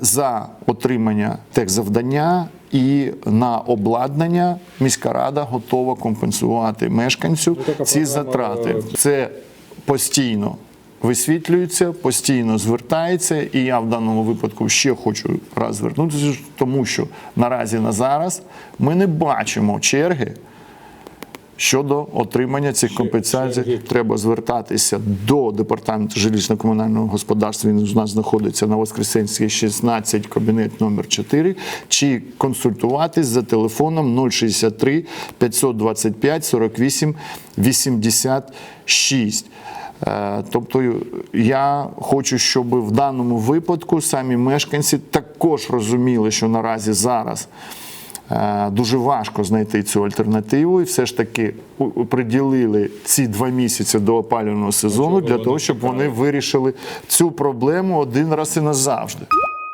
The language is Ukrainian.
За отримання техзавдання і на обладнання міська рада готова компенсувати мешканцю ці затрати. е, Це постійно висвітлюється, постійно звертається. І я в даному випадку ще хочу раз звернутися, тому що наразі на зараз ми не бачимо черги. Щодо отримання цих компенсацій, треба звертатися до департаменту жилищно-комунального господарства. Він у нас знаходиться на Воскресенській 16, кабінет номер 4, чи консультуватись за телефоном 063 525 48 86. Е, Тобто я хочу, щоб в даному випадку самі мешканці також розуміли, що наразі зараз Дуже важко знайти цю альтернативу, і все ж таки приділили ці два місяці до опалювального сезону для того, щоб вони вирішили цю проблему один раз і назавжди.